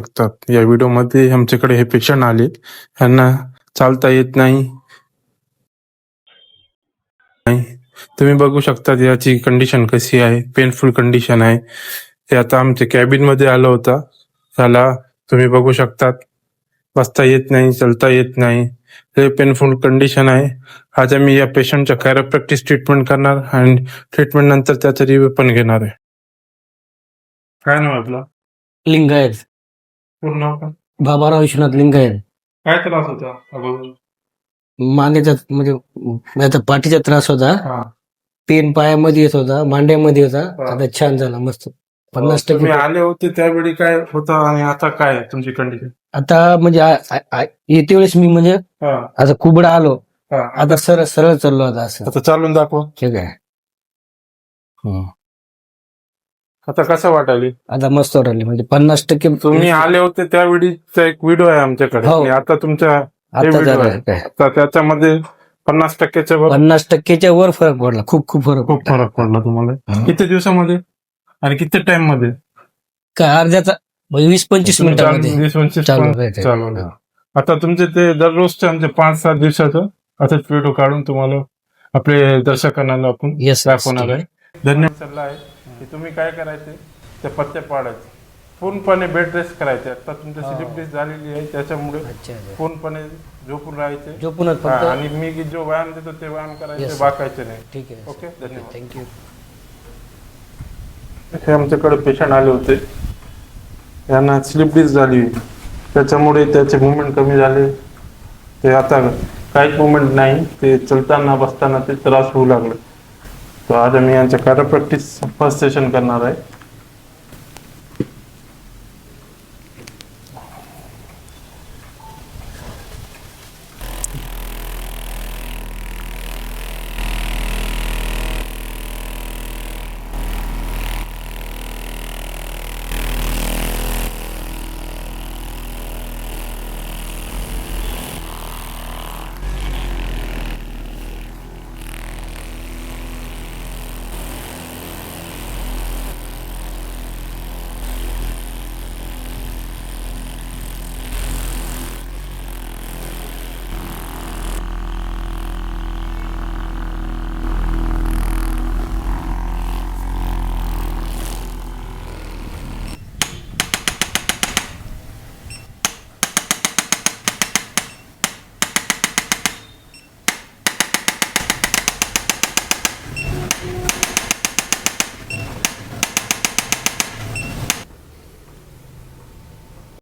शकतात या व्हिडिओमध्ये आमच्याकडे हे पेशंट आले यांना चालता येत नाही. तुम्ही बघू शकता याची कंडिशन कशी आहे. पेनफुल कंडिशन आहे. ते आता आमच्या कॅबिनमध्ये आलं होता. त्याला तुम्ही बघू शकतात. बसता येत नाही चालता येत नाही. हे पेनफुल कंडिशन आहे. आज आम्ही या पेशंटच्या कॅरोप्रॅक्टिस ट्रीटमेंट करणार आणि ट्रीटमेंट नंतर त्याचा रिव्ह्यू पण घेणार आहे. काय नाव आपला? लिंगायत. पूर्ण नाव काय? बाबाराव विश्वनाथ लिंगायत. काय त्रास होता अगोदर? मानेचा म्हणजे याचा पाठीचा त्रास होता. हा. पेन पायामध्ये येत होता मांड्यामध्ये होता. हा. आता छान झाला मस्त. पन्नास तुम्ही टक्के. आले होते त्यावेळी काय होतं आणि आता काय आहे तुमची कंडिशन आता म्हणजे आ- आ- आ- येते वेळेस मी म्हणजे हा. आता कुबडा आलो. हा. आता सरळ सरळ चाललो आता असं. आता चालून दाखवा. ठीक आहे. हं. आता कसं वाटायली? आता मस्त वाटले म्हणजे पन्नास टक्के तुम्ही आले होते त्यावेळीचा एक व्हिडिओ आहे आमच्याकडे. हो. आणि आता तुमच्या आता video झालं आहे. काय? आता त्याच्यामध्ये पन्नास टक्क्याच्या वर पन्नास टक्क्याच्या वर फरक पडला. खूप खूप फरक खूप पडला. फरक पडला तुम्हाला. हं. किती दिवसामध्ये? आणि किती टाइममध्ये? काय अर्ध्याचा म्हणजे वीस पंचवीस मिनिटामध्ये. वीस पंचवीस चालू पण राहते. चालवलं. आता तुमचे ते दररोजचे आमचे पाच सात दिवसाचं असेच व्हिडिओ काढून तुम्हाला आपले दर्शकांना आपण येस दाखवणार आहे. धन्यवाद सल्ला आहे की तुम्ही काय करायचे? ते पत्ते पाडायचे. पूर्णपणे बेड रेस्ट करायचे. आता तुमची हा. स्लिप डिस्क झालेली आहे. त्याच्यामुळे अच्छा अच्छा. पूर्णपणे झोपून राहायचे. झोपूनच हा, फक्त आणि मी जो व्यायाम देतो ते व्यायाम करायचे Yes. बाकायचे नाही. ठीक आहे ओके? धन्यवाद. थँक्यू हे आमच्याकडे पेशंट आले होते. यांना स्लिप डिस्क झाली. त्याच्यामुळे त्याचे मुवमेंट कमी झाले. ते आता काहीच मुवमेंट नाही. ते चलताना बसताना ते त्रास होऊ लागले. तर आज आम्ही यांच्या प्रॅक्टिस फर्स्ट सेशन करणार आहे.